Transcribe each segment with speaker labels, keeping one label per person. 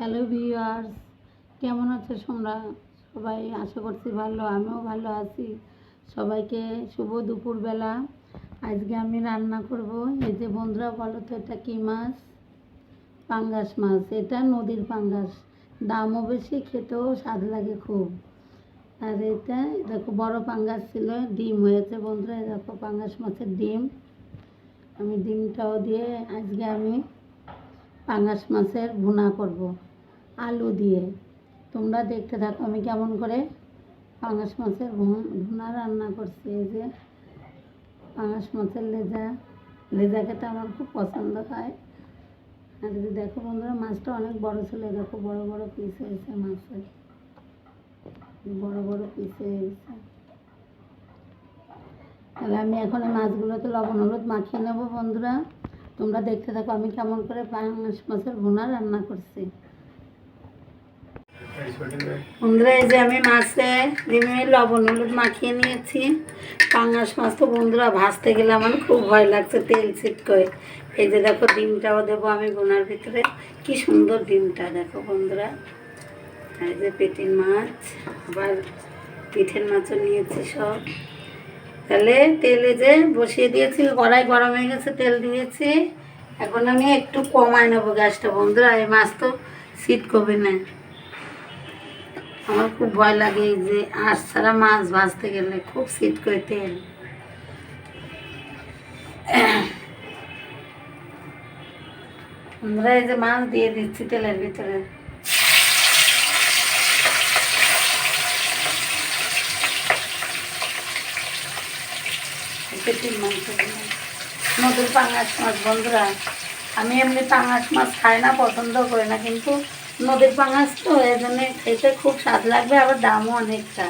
Speaker 1: Hello viewers, কেমন আছো তোমরা? সবাই আশা করছি ভালো, আমিও ভালো আছি। সবাইকে শুভ দুপুরবেলা। আজকে আমি রান্না করব, এই যে বন্ধুরা বলো তো, এটা কী মাছ? পাঙ্গাস মাছ, এটা নদীর পাঙ্গাস। দামও বেশি, খেতেও স্বাদ লাগে খুব। আর এটা, দেখো, বড় পাঙ্গাস ছিল, ডিম হয়েছে বন্ধুরা দেখো, পাঙ্গাস মাছের ডিম। আমি ডিমটাও দিয়ে আজকে আমি পাঙ্গাস মাছের ভুনা করব। আলু দিয়ে। তোমরা দেখতে থাকো, আমি কেমন করে পাঙ্গাস মাছের ভুনা রান্না করছি। এই যে পাঙ্গাস মাছের লেজা লেজা খেতে আমার খুব পছন্দ হয়। আর যদি দেখো বন্ধুরা, মাছটা অনেক বড় ছিল, দেখো বড় বড় পিস হয়েছে মাছের। বড় বড় পিস হয়েছে তাহলে আমি এখন মাছগুলোতে লবণ হলুদ মাখিয়ে নেব বন্ধুরা। তোমরা দেখতে থাকো আমি কেমন করে পাঙাশ মাছের ভুনা রান্না করছি। বন্ধুরা, এই যে আমি মাছে ডিমে লবণ হলুদ মাখিয়ে নিয়েছি। পাঙাশ মাছ তো বন্ধুরা ভাজতে গেলে আমার খুব ভয় লাগছে, তেল ছিটকোয় এই যে দেখো ডিমটাও দেবো আমি বোনার ভিতরে। কি সুন্দর ডিমটা, দেখো বন্ধুরা। এই যে পেটির মাছ, আবার পিঠের মাছও নিয়েছি সব। তাহলে তেলে যে বসিয়ে দিয়েছি, কড়াই গরম হয়ে গেছে, তেল দিয়েছি। এখন আমি একটু কমায় নেব গ্যাসটা। বন্ধুরা, এই মাছ তো শীত কবে না। আমার খুব ভয় লাগে যে আঁশ ছাড়া মাছ ভাজতে গেলে খুব শীত করে তেল। বন্ধুরা এই যে মাছ দিয়ে দিচ্ছি তেলের ভিতরে। নদীর পাঙাশ মাছ, বন্ধুরা। আমি এমনি পাঙাশ মাছ খাই না, পছন্দ করি না, কিন্তু নদীর পাঙাশ তো, এই খেতে খুব স্বাদ লাগবে, আবার দামও অনেকটা।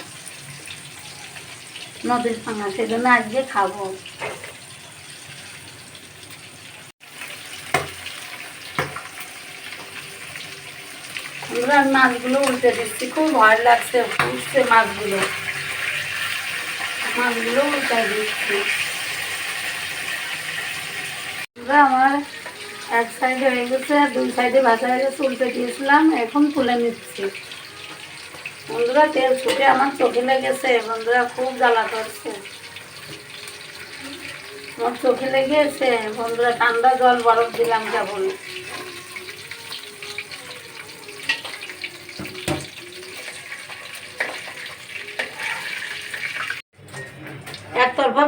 Speaker 1: নদীর পাঙাশ, এই জন্য আজকে খাব। আমরা মাছগুলো উল্টে দিচ্ছি, খুব ভয় লাগছে ফুটছে মাছগুলো। মাছগুলো উল্টে দিচ্ছি। আমরা আমার এক সাইডে হয়ে গেছে দুই সাইডে ভাজা হয়ে গেছে, উল্টে দিয়েছিলাম, এখন তুলে নিচ্ছি। বন্ধুরা, তেল ছুটে আমার চোখে লেগেছে, বন্ধুরা, খুব জ্বালা করছে। আমার চোখে লেগেছে, বন্ধুরা, ঠান্ডা জল বরফ দিলাম কেবল।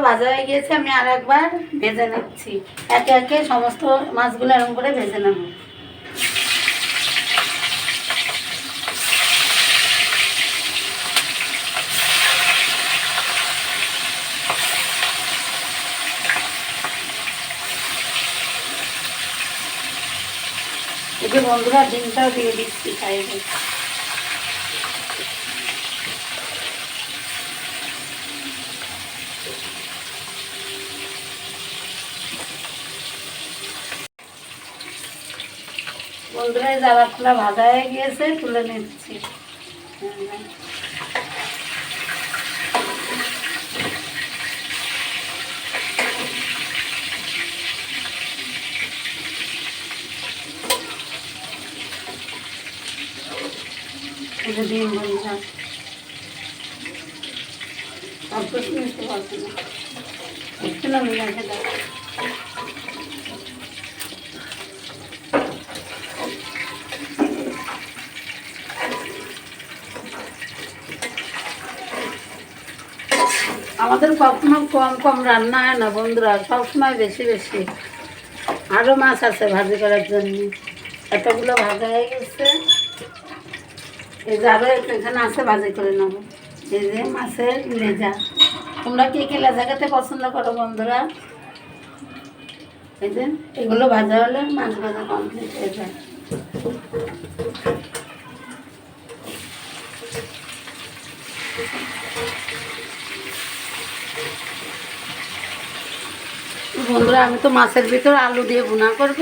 Speaker 1: ভাজা হয়ে গিয়েছে, আমি আর একবার ভেজে নিচ্ছি। একে একে সমস্ত মাছগুলো এরকম করে ভেজে নেব। বন্ধুরা, ডিমটাও দিয়ে দিচ্ছি সাইডে বন্ধুরা এই জ্বালা খোলা ভাজা হয়ে গিয়েছে তুলে নিচ্ছি এটা দিয়ে বন্ধুরা সব কিছু নিতে পারছি না একটু না মিলে আমাদের কখনো কম কম রান্না হয় না বন্ধুরা, সবসময় বেশি বেশি। আরও মাছ আছে ভাজি করার জন্য। এতগুলো ভাজা হয়ে গেছে। এই যে আরও এখানে আছে, ভাজি করে নেব। এই যে মাছের লেজা তোমরা কে কে লেজা খেতে পছন্দ করো বন্ধুরা? এই যে এগুলো ভাজা হলে মাছ ভাজা কমপ্লিট হয়ে যায়। বন্ধুরা, আমি তো মাছের ভিতর আলু দিয়ে ভুনা করব।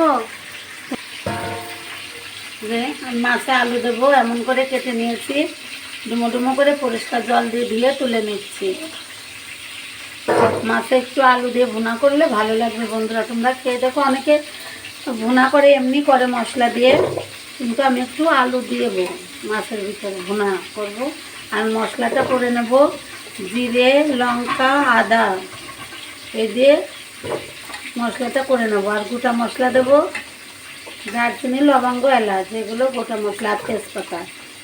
Speaker 1: যে মাছে আলু দেবো, এমন করে কেটে নিয়েছি। ডুমো ডুমো করে পরিষ্কার জল দিয়ে ধুয়ে তুলে নিচ্ছি। মাছে একটু আলু দিয়ে ভুনা করলে ভালো লাগবে বন্ধুরা। তোমরা খেয়ে দেখো, অনেকে ভুনা করে, এমনি করে মশলা দিয়ে। কিন্তু আমি একটু আলু দেবো, মাছের ভিতরে ভুনা করব। আর মশলাটা করে নেব, জিরে, লঙ্কা, আদা। এই দিয়ে মশলাটা করে নেব। আর গোটা মশলা দেবো। দারচিনি, লবঙ্গ, এলাচ, এগুলো গোটা মশলা আর তেজপাতা।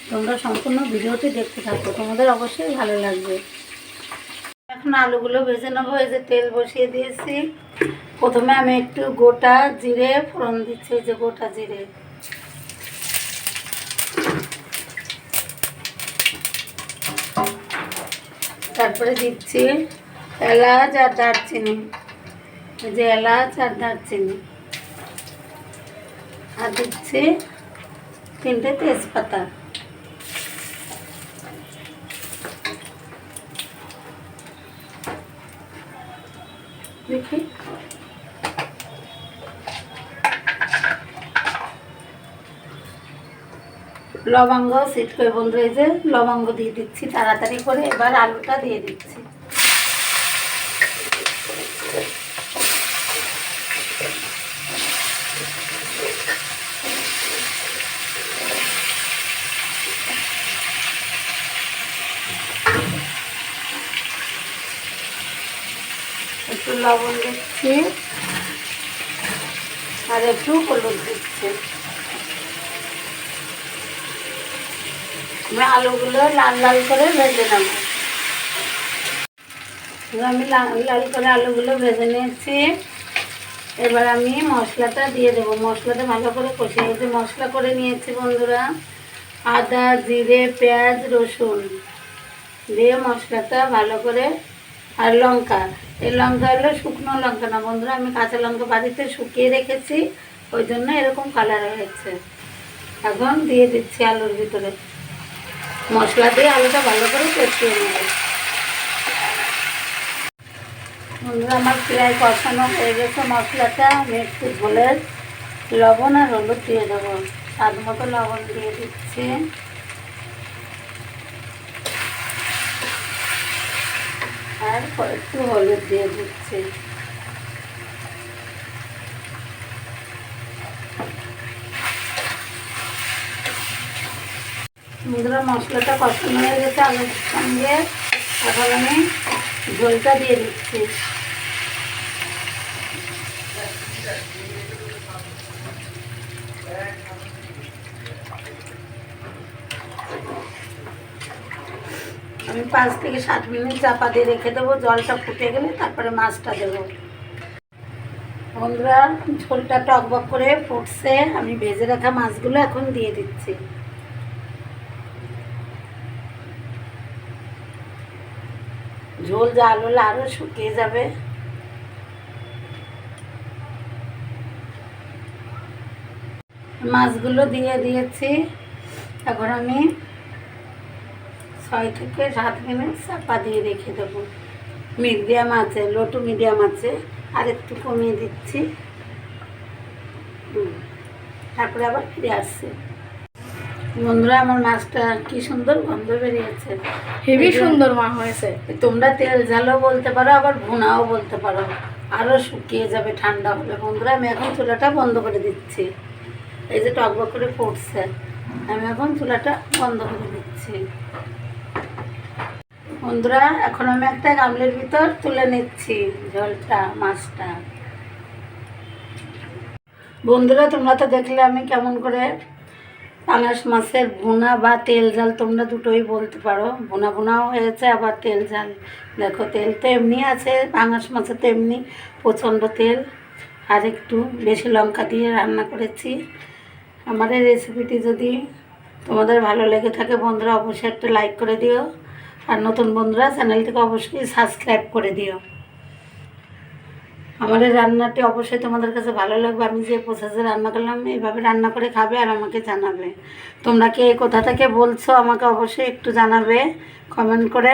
Speaker 1: তোমরা সম্পূর্ণ ভিডিওটি দেখতে থাকো। তোমাদের অবশ্যই ভালো লাগবে। এখন আলুগুলো ভেজে নেব। এই যে তেল বসিয়ে দিয়েছি। প্রথমে আমি একটু গোটা জিরে, ফোড়ন দিচ্ছি এই যে গোটা জিরে। তারপরে দিচ্ছি এলাচ আর দারচিনি। যে এলাচ আর দারচিনি। আর দিচ্ছি তিনটে তেজপাতা। লবঙ্গ সিট করে বন্ধু এই লবঙ্গ দিয়ে দিচ্ছি তাড়াতাড়ি করে। এবার আলুটা দিয়ে দিচ্ছি। একটু লবণ দিচ্ছি। আর একটু হলুদ দিচ্ছি। আমি আলুগুলো লাল লাল করে ভেজে নেব। এবার আমি লাল লাল করে আলুগুলো ভেজে নিয়েছি। এবার আমি মশলাটা দিয়ে দেবো। মশলাটা ভালো করে কষিয়ে নিয়েছি। মশলা করে নিয়েছি বন্ধুরা আদা জিরে পেঁয়াজ রসুন। দিয়ে মশলাটা ভালো করে আর লঙ্কা। এই লঙ্কা হলো শুকনো লঙ্কা না বন্ধুরা, আমি কাঁচা লঙ্কা বাড়িতে শুকিয়ে রেখেছি, ওই জন্য এরকম কালার হয়েছে। এখন দিয়ে দিচ্ছি আলুর ভিতরে। মশলা দিয়ে আলুটা ভালো করে কষিয়ে নেব। বন্ধুরা, আমার প্রায় কষানো হয়ে গেছে মশলাটা। আমি একটু ঝোলের লবণ আর হলুদ দিয়ে দেবো। স্বাদ মতো লবণ দিয়ে দিচ্ছি। আর একটু হলুদ দিয়ে দিচ্ছি। বন্ধুরা, মশলাটা কষানো হয়ে গেছে আলুর সঙ্গে। এখন আমি ঝোলটা দিয়ে দিচ্ছি। আমি পাঁচ থেকে সাত মিনিট চাপা দিয়ে রেখে দেবো, জলটা ফুটে গেলে তারপরে মাছটা দেবো। বন্ধুরা, ঝোলটা টকবক করে ফুটছে, আমি ভেজে রাখা মাছগুলো এখন দিয়ে দিচ্ছি। ঝোল জাল হলে আরও শুকিয়ে যাবে। মাছগুলো দিয়ে দিয়েছি। এখন আমি ছয় থেকে সাত মিনিট চাপা দিয়ে রেখে দেবো। মিডিয়াম আছে লো টু মিডিয়াম আছে। আর একটু কমিয়ে দিচ্ছি। তারপরে আবার ফিরে আসছে। বন্ধুরা আমার মাছটা কি সুন্দর গন্ধ বেরিয়েছে।
Speaker 2: হেভি সুন্দর মা হয়েছে।
Speaker 1: তোমরা তেল ঝালও বলতে পারো আবার ভুনাও বলতে পারো। আরও শুকিয়ে যাবে ঠান্ডা হলে। বন্ধুরা আমি এখন চুলাটা বন্ধ করে দিচ্ছি। এই যে টকবক করে পড়ছে আমি এখন চুলাটা বন্ধ করে দিচ্ছি। বন্ধুরা, এখন আমি একটা গামলের ভিতর তুলে নিচ্ছি ঝোলটা, মাছটা। বন্ধুরা, তোমরা তো দেখলে আমি কেমন করে পাঙাশ মাছের ভুনা বা তেল ঝাল তোমরা দুটোই বলতে পারো। ভুনা ভুনাও হয়েছে, আবার তেল ঝাল। দেখো, তেল তো এমনি আছে, পাঙাশ মাছে তো এমনি প্রচণ্ড তেল। আর একটু বেশি লঙ্কা দিয়ে রান্না করেছি। আমার এই রেসিপিটি যদি তোমাদের ভালো লেগে থাকে বন্ধুরা, অবশ্যই একটা লাইক করে দিও। আর নতুন বন্ধুরা, চ্যানেলটিকে অবশ্যই সাবস্ক্রাইব করে দিও। আমার এই রান্নাটি অবশ্যই তোমাদের কাছে ভালো লাগবে। আমি যে প্রসেসে রান্না করলাম, এইভাবে রান্না করে খাবে আর আমাকে জানাবে। তোমরা কে কোথা থেকে বলছো, আমাকে অবশ্যই একটু জানাবে কমেন্ট করে।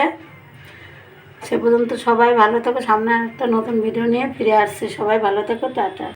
Speaker 1: সে পর্যন্ত সবাই ভালো থেকো। সামনে একটা নতুন ভিডিও নিয়ে ফিরে আসছে। সবাই ভালো থেকো, টাটা।